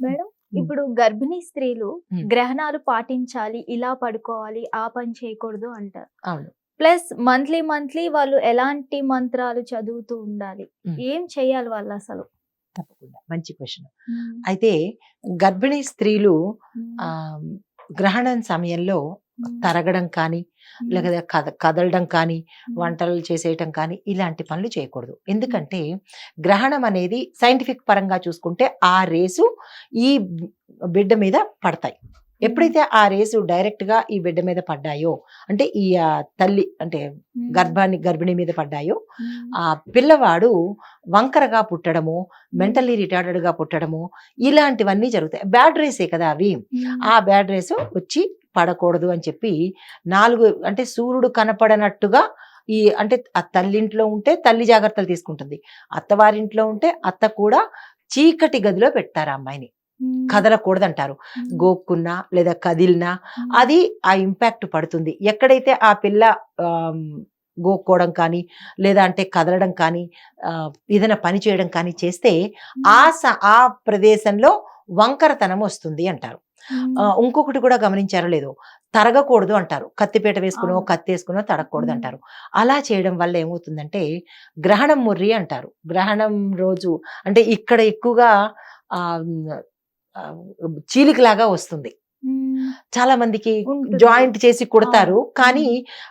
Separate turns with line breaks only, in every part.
Madam ఇప్పుడు గర్భిణీ స్త్రీలు. గ్రహణాలు పాటించాలి ఇలా పడుకోవాలి ఆ పని చేయకూడదు అంటారు.
అవును.
ప్లస్ మంత్లీ మంత్లీ వాళ్ళు ఎలాంటి మంత్రాలు చదువుతూ ఉండాలి. ఏం చేయాలి వాళ్ళు అసలు?
తప్పకుండా. మంచి క్వశ్చన్. అయితే గర్భిణీ స్త్రీలు ఆ గ్రహణం సమయంలో తరగడం కానీ లేకపోతే కద కదలడం కానీ వంటలు చేసేయటం కానీ ఇలాంటి పనులు చేయకూడదు. ఎందుకంటే గ్రహణం అనేది సైంటిఫిక్ పరంగా చూసుకుంటే ఆ రేసు ఈ బిడ్డ మీద పడతాయి. ఎప్పుడైతే ఆ రేసు డైరెక్ట్గా ఈ బిడ్డ మీద పడ్డాయో అంటే ఈ తల్లి అంటే గర్భాన్ని గర్భిణి మీద పడ్డాయో ఆ పిల్లవాడు వంకరగా పుట్టడము మెంటల్లీ రిటార్డెడ్గా పుట్టడము ఇలాంటివన్నీ జరుగుతాయి. బ్యాడ్ రేసే కదా అవి. ఆ బ్యాడ్ రేస్ వచ్చి పడకూడదు అని చెప్పి నాలుగు అంటే సూర్యుడు కనపడనట్టుగా ఈ అంటే ఆ తల్లింట్లో ఉంటే తల్లి జాగ్రత్తలు తీసుకుంటుంది. అత్తవారింట్లో ఉంటే అత్త కూడా చీకటి గదిలో పెడతారు అమ్మాయిని. కదలకూడదు అంటారు గోక్కున్నా లేదా కదిలినా అది ఆ ఇంపాక్ట్ పడుతుంది. ఎక్కడైతే ఆ పిల్ల గోక్కోవడం కానీ లేదా అంటే కదలడం కానీ ఆ, ఏదైనా పని చేయడం కానీ చేస్తే ఆ స- ఆ ప్రదేశంలో వంకరతనం వస్తుంది అంటారు. ఆ, ఇంకొకటి కూడా గమనించారో లేదో తరగకూడదు అంటారు. కత్తిపీట వేసుకునో. కత్తి వేసుకునో తరగకూడదు
మ్మ్.
అంటారు. అలా చేయడం వల్ల ఏమవుతుందంటే గ్రహణం ముర్రి అంటారు. గ్రహణం రోజు అంటే ఇక్కడ ఎక్కువగా చీలికలాగా వస్తుంది. చాలా మందికి. జాయింట్ చేసి కుడతారు. కానీ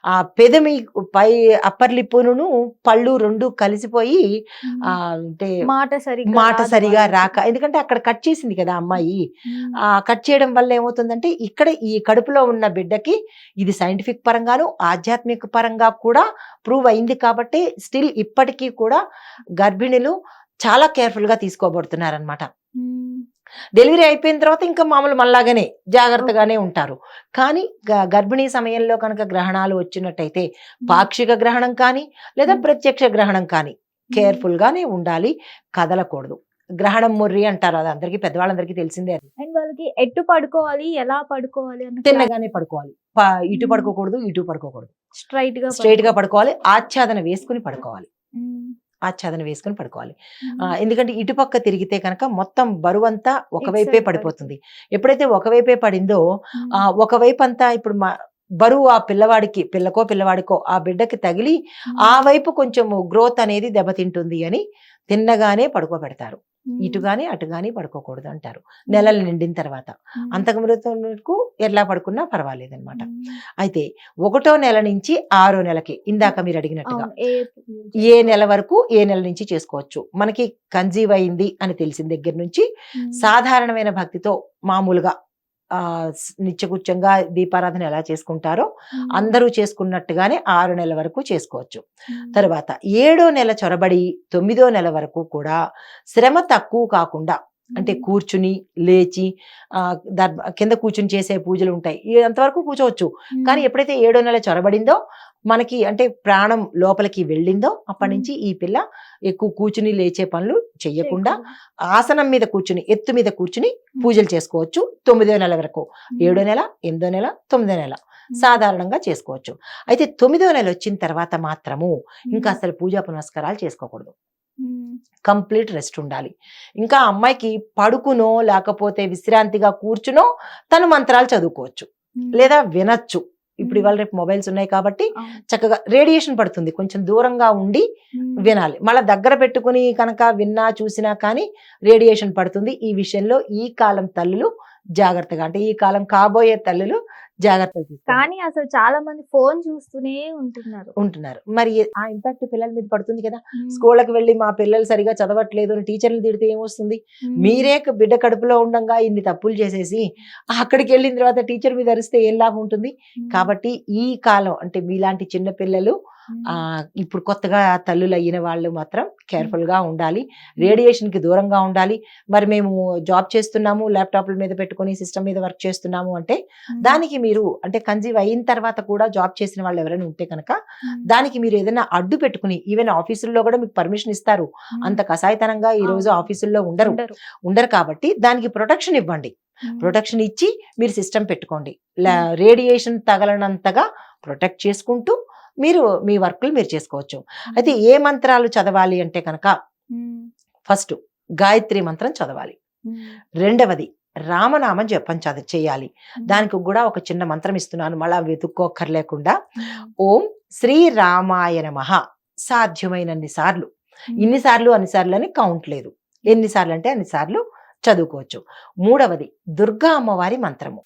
ఆ పెదమి పై అప్పర్ లిప్పును పళ్ళు రెండు కలిసిపోయి ఆ అంటే
మాట సరిగా
మాట సరిగా. రాక ఎందుకంటే అక్కడ కట్ చేసింది కదా అమ్మాయి
మ్మ్.
ఆ కట్ చేయడం వల్ల ఏమవుతుందంటే ఇక్కడ ఈ కడుపులో ఉన్న బిడ్డకి ఇది సైంటిఫిక్ పరంగాను ఆధ్యాత్మిక పరంగా కూడా ప్రూవ్ అయింది కాబట్టి స్టిల్ ఇప్పటికీ కూడా గర్భిణులు చాలా కేర్ఫుల్గా తీసుకోబడుతున్నారనమాట. డెలివరీ అయిపోయిన తర్వాత ఇంకా మామూలు మళ్ళాగానే జాగ్రత్తగానే ఉంటారు. కానీ గర్భిణీ సమయంలో కనుక గ్రహణాలు వచ్చినట్టయితే పాక్షిక గ్రహణం కానీ లేదా. ప్రత్యక్ష గ్రహణం కానీ కేర్ఫుల్ గానే ఉండాలి కదలకూడదు. గ్రహణం ముర్రి అంటారు అది అందరికీ పెద్దవాళ్ళందరికీ తెలిసిందే అది.
అండ్ వాళ్ళకి ఎట్టు పడుకోవాలి ఎలా పడుకోవాలి
తిన్నగానే పడుకోవాలి. ఇటు. పడుకోకూడదు ఇటు పడుకోకూడదు. స్ట్రైట్గా స్ట్రైట్గా పడుకోవాలి ఆచ్ఛాదన వేసుకుని పడుకోవాలి. ఆచ్ఛాదన వేసుకుని పడుకోవాలి ఆ. ఎందుకంటే ఇటుపక్క తిరిగితే కనుక మొత్తం బరువంతా ఒకవైపే పడిపోతుంది ఎప్పుడైతే ఒకవైపే పడిందో. ఆ ఒకవైపు అంతా ఇప్పుడు మా బరువు ఆ పిల్లవాడికి పిల్లకో పిల్లవాడికో ఆ బిడ్డకి తగిలి ఆ వైపు కొంచెం గ్రోత్ అనేది దెబ్బతింటుంది అని తిన్నగానే పడుకోబెడతారు. ఇటు గాని అటు గాని పడుకోకూడదు అంటారు నెలలు నిండిన తర్వాత
మ్మ్.
అంతకు వరకు ఎట్లా పడుకున్నా పర్వాలేదు అనమాట. అయితే ఒకటో నెల నుంచి ఆరో నెలకి ఇందాక మీరు అడిగినట్టుగా.
ఏ
నెల వరకు ఏ నెల నుంచి చేసుకోవచ్చు మనకి కన్జీవ్ అయింది అని తెలిసిన దగ్గర నుంచి. సాధారణమైన భక్తితో మామూలుగా ఆ నిత్యకృత్యంగా దీపారాధన ఎలా చేసుకుంటారో. అందరూ చేసుకున్నట్టుగానే ఆరు నెలల వరకు చేసుకోవచ్చు. తర్వాత ఏడో నెల చొరబడి తొమ్మిదో నెల వరకు కూడా శ్రమ తక్కువ కాకుండా అంటే. కూర్చుని లేచి కింద కూర్చుని చేసే పూజలు ఉంటాయి అంతవరకు కూర్చోవచ్చు. కానీ ఎప్పుడైతే ఏడో నెల చొరబడిందో మనకి అంటే ప్రాణం లోపలికి వెళ్ళిందో అప్పటి. నుంచి ఈ పిల్ల ఎక్కువ కూర్చుని లేచే పనులు చెయ్యకుండా
చేయకూడదు.
ఆసనం మీద కూర్చుని ఎత్తు మీద కూర్చుని పూజలు చేసుకోవచ్చు తొమ్మిదో నెల వరకు. ఏడో నెల ఎనిమిదో నెల తొమ్మిదో నెల. సాధారణంగా చేసుకోవచ్చు అయితే తొమ్మిదో నెల వచ్చిన తర్వాత మాత్రము ఇంకా. అసలు పూజా పునస్కారాలు చేసుకోకూడదు. కంప్లీట్ రెస్ట్ ఉండాలి ఇంకా అమ్మాయికి పడుకునో లేకపోతే విశ్రాంతిగా కూర్చునో తను మంత్రాలు చదువుకోవచ్చు. లేదా వినొచ్చు ఇప్పుడు. ఇవాళ రేపు మొబైల్స్ ఉన్నాయి కాబట్టి. చక్కగా రేడియేషన్ పడుతుంది కొంచెం దూరంగా ఉండి. వినాలి మళ్ళీ దగ్గర పెట్టుకుని కనుక విన్నా చూసినా కానీ రేడియేషన్ పడుతుంది ఈ విషయంలో ఈ కాలం తల్లులు జాగ్రత్తగా. అంటే ఈ కాలం కాబోయే తల్లులు జాగ్రత్తలు
కానీ అసలు చాలా మంది ఫోన్ చూస్తూనే ఉంటున్నారు.
ఉంటున్నారు. మరి ఆ ఇంపాక్ట్ పిల్లల మీద పడుతుంది కదా. స్కూళ్ళకి వెళ్ళి మా పిల్లలు సరిగా చదవట్లేదు అని టీచర్లు తిడితే ఏమొస్తుంది. మీరే బిడ్డ కడుపులో ఉండంగా ఇన్ని తప్పులు చేసేసి అక్కడికి వెళ్ళిన తర్వాత టీచర్ మీద అరిస్తే ఏం లాభం ఉంటుంది. కాబట్టి ఈ కాలం అంటే మీలాంటి చిన్న పిల్లలు ఇప్పుడు కొత్తగా తల్లులు అయిన వాళ్ళు మాత్రం కేర్ఫుల్గా ఉండాలి రేడియేషన్కి దూరంగా ఉండాలి మరి మేము జాబ్ చేస్తున్నాము ల్యాప్టాప్ల మీద పెట్టుకొని సిస్టమ్ మీద వర్క్ చేస్తున్నాము అంటే. దానికి మీరు అంటే కన్జీవ్ అయిన తర్వాత కూడా జాబ్ చేసిన వాళ్ళు ఎవరైనా ఉంటే కనుక. దానికి మీరు ఏదైనా అడ్డు పెట్టుకుని ఈవెన్ ఆఫీసుల్లో కూడా మీకు పర్మిషన్ ఇస్తారు. అంత కసాయితనంగా ఈ రోజు. ఆఫీసుల్లో ఉండరు
ఉండరు.
కాబట్టి దానికి ప్రొటెక్షన్ ఇవ్వండి. ప్రొటెక్షన్ ఇచ్చి మీరు సిస్టమ్ పెట్టుకోండి రేడియేషన్ తగలనంతగా ప్రొటెక్ట్ చేసుకుంటూ మీరు మీ వర్క్లు మీరు చేసుకోవచ్చు. అయితే ఏ మంత్రాలు చదవాలి అంటే కనుక. ఫస్ట్ గాయత్రి మంత్రం చదవాలి. రెండవది రామనామ జపం చది చేయాలి. దానికి కూడా ఒక చిన్న మంత్రం ఇస్తున్నాను. మళ్ళా వెతుక్కోక్కర్లేకుండా ఓం శ్రీ రామాయ నమః సాధ్యమైనన్ని సార్లు. ఇన్నిసార్లు అన్నిసార్లు అని కౌంట్ లేదు. ఎన్నిసార్లు అంటే అన్నిసార్లు చదువుకోవచ్చు. మూడవది దుర్గా అమ్మవారి మంత్రము.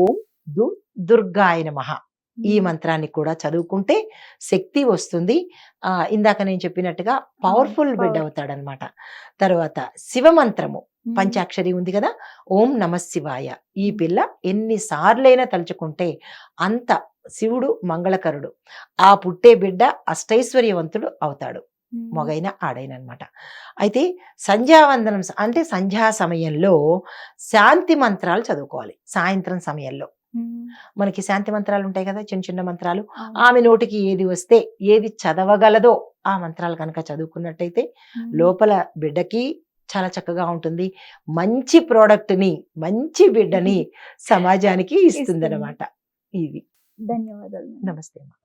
ఓం దుం దుర్గాయ నమః. ఈ మంత్రాన్ని కూడా చదువుకుంటే శక్తి వస్తుంది. ఆ ఇందాక నేను చెప్పినట్టుగా పవర్ఫుల్ బిడ్డ. అవుతాడనమాట. తర్వాత శివ మంత్రము పంచాక్షరి ఉంది కదా ఓం నమ శివాయ. ఈ పిల్ల ఎన్నిసార్లైనా తలుచుకుంటే అంత శివుడు మంగళకరుడు ఆ పుట్టే బిడ్డ అష్టైశ్వర్యవంతుడు అవుతాడు. మొగైన ఆడైన అనమాట అయితే సంధ్యావందనం అంటే సంధ్యా సమయంలో శాంతి మంత్రాలు చదువుకోవాలి. సాయంత్రం సమయంలో. మనకి శాంతి మంత్రాలు ఉంటాయి కదా చిన్న చిన్న మంత్రాలు. ఆమె నోటికి ఏది వస్తే ఏది చదవగలదో ఆ మంత్రాలు కనుక చదువుకున్నట్టయితే లోపల బిడ్డకి చాలా చక్కగా ఉంటుంది. మంచి ప్రోడక్ట్ని మంచి బిడ్డని సమాజానికి ఇస్తుంది. అనమాట ఇది.
ధన్యవాదాలు.
నమస్తే.